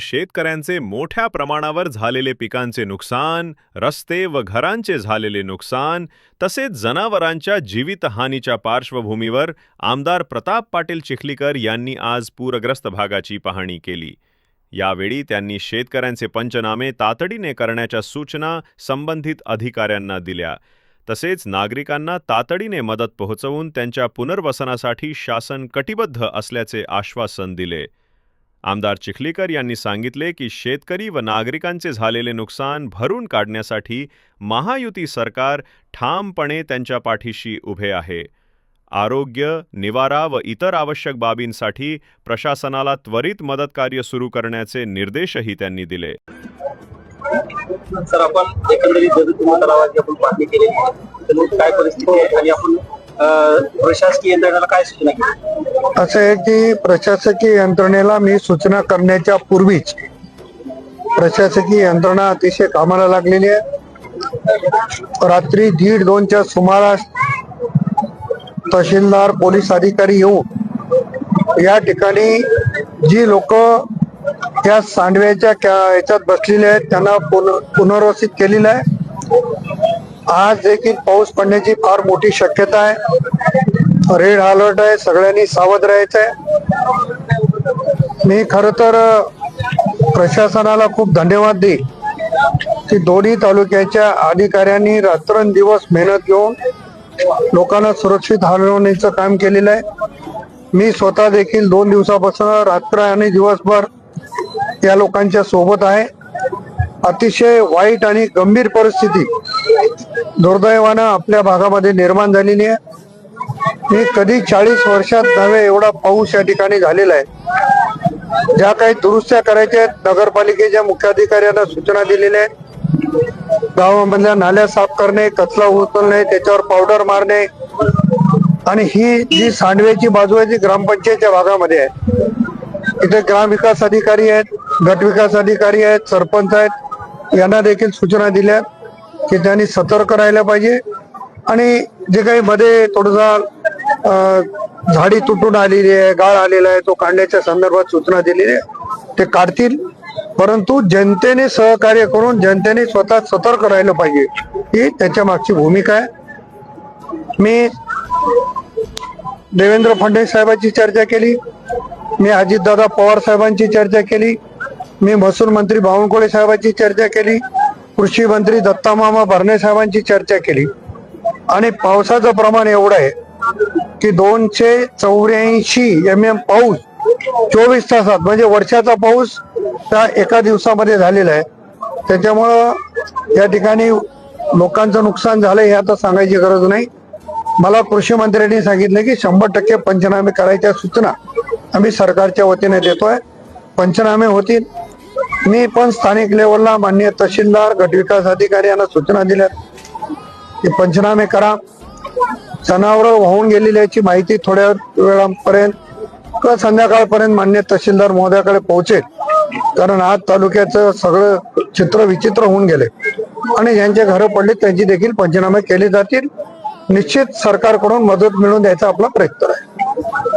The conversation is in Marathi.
शेतकऱ्यांचे मोठ्या प्रमाणावर झालेले पिकांचे नुकसान रस्ते व घरांचे झालेले नुकसान तसेच जनावरांच्या जीवितहानीच्या पार्श्वभूमीवर आमदार प्रताप पाटील चिखलीकर यांनी आज पूरग्रस्त भागाची पाहणी केली. यावेळी त्यांनी शेतकऱ्यांचे पंचनामे तातडीने करण्याच्या सूचना संबंधित अधिकाऱ्यांना दिल्या. तसेच नागरिकांना तातडीने मदत पोहोचवून त्यांच्या पुनर्वसनासाठी शासन कटिबद्ध असल्याचे आश्वासन दिले. आमदार चिखलीकर यांनी सांगितले की शेतकरी व नागरिकांचे झालेले नुकसान भरून काढण्यासाठी महायुती सरकार ठामपणे त्यांच्या पाठीशी उभे आहे. आरोग्य निवारा व इतर आवश्यक बाबींसाठी प्रशासनाला त्वरित मदत कार्य सुरू करण्याचे निर्देशही त्यांनी दिले. सर आपण एकंदरीत जगत तलावाची आपण पाहणी केली तर मग काय परिस्थिती आहे? आणि आपण प्रशासकीय यंत्रणेला काय सूचना केली? असं आहे की प्रशासकीय यंत्रणेला मी सूचना करण्याच्या पूर्वीच प्रशासकीय यंत्रणा अतिशय कामाला लागलेली आहे. रात्री दीड दोनच्या सुमारास तहसीलदार पोलीस अधिकारी येऊन या ठिकाणी जी लोक त्या सांडव्याच्या याच्यात बसलेले आहेत त्यांना पुन- पुनर्वसित केलेलं आहे. आज देखील पाऊस पडण्याची फार मोठी शक्यता आहे. रेड अलर्ट आहे सगळ्यांनी सावध राहायचं आहे मी खर तर प्रशासनाला खूप धन्यवाद देईन की दोन्ही तालुक्याच्या अधिकाऱ्यांनी रात्रंदिवस मेहनत घेऊन लोकांना सुरक्षित हलवण्याचं काम केलेलं आहे. मी स्वतः देखील दोन दिवसापासून रात्र आणि दिवसभर या लोकांच्या सोबत आहे. अतिशय वाईट आणि गंभीर परिस्थिती दुर्दैवानं आपल्या भागामध्ये निर्माण झालेली आहे. ही कधी चाळीस वर्षात नव्हे एवढा पाऊस या ठिकाणी झालेला आहे. ज्या काही दुरुस्त्या करायच्या आहेत नगरपालिकेच्या मुख्याधिकाऱ्यांना सूचना दिलेल्या आहेत. गावामधल्या नाल्या साफ करणे कचरा उचलणे त्याच्यावर पावडर मारणे. आणि ही जी सांडव्याची बाजू आहे ती ग्रामपंचायतच्या भागामध्ये आहे. इथे ग्रामविकास अधिकारी आहेत गट विकास अधिकारी आहेत सरपंच आहेत यांना देखील सूचना दिल्या की त्यांनी सतर्क राहायला पाहिजे. आणि जे काही मध्ये थोडंसं झाडी तुटून आलेली आहे गाळ आलेला आहे तो काढण्याच्या संदर्भात सूचना दिलेली आहे ते काढतील. परंतु जनतेने सहकार्य करून जनतेने स्वतः सतर्क राहिलं पाहिजे ही त्याच्या मागची भूमिका आहे. मी देवेंद्र फडणवीस साहेबांची चर्चा केली मी अजितदादा पवार साहेबांची चर्चा केली मी महसूल मंत्री बावनकुळे साहेबांची चर्चा केली कृषी मंत्री दत्तामामा भरणे साहेबांची चर्चा केली. आणि पावसाचं प्रमाण एवढं आहे की दोनशे चौऱ्याऐंशी एम एम पाऊस चोवीस तासात म्हणजे वर्षाचा पाऊस त्या एका दिवसामध्ये झालेला आहे. त्याच्यामुळं या ठिकाणी लोकांचं नुकसान झालं हे आता सांगायची गरज नाही. मला कृषी मंत्र्यांनी सांगितलं की शंभर टक्के पंचनामे करायच्या सूचना आम्ही सरकारच्या वतीने देतोय. पंचनामे होतील. मी पण स्थानिक लेवलला माननीय तहसीलदार गटविकास अधिकारी यांना सूचना दिल्या. की पंचनामे करा. जनावर वाहून गेलेल्याची माहिती थोड्या वेळापर्यंत किंवा संध्याकाळपर्यंत मान्य तहसीलदार महोदयाकडे पोहोचेल. कारण आज तालुक्याचं सगळं चित्र विचित्र होऊन गेले. आणि ज्यांचे घरं पडले त्यांची देखील पंचनामे केले जातील. निश्चित सरकारकडून मदत मिळवून द्यायचा आपला प्रयत्न आहे.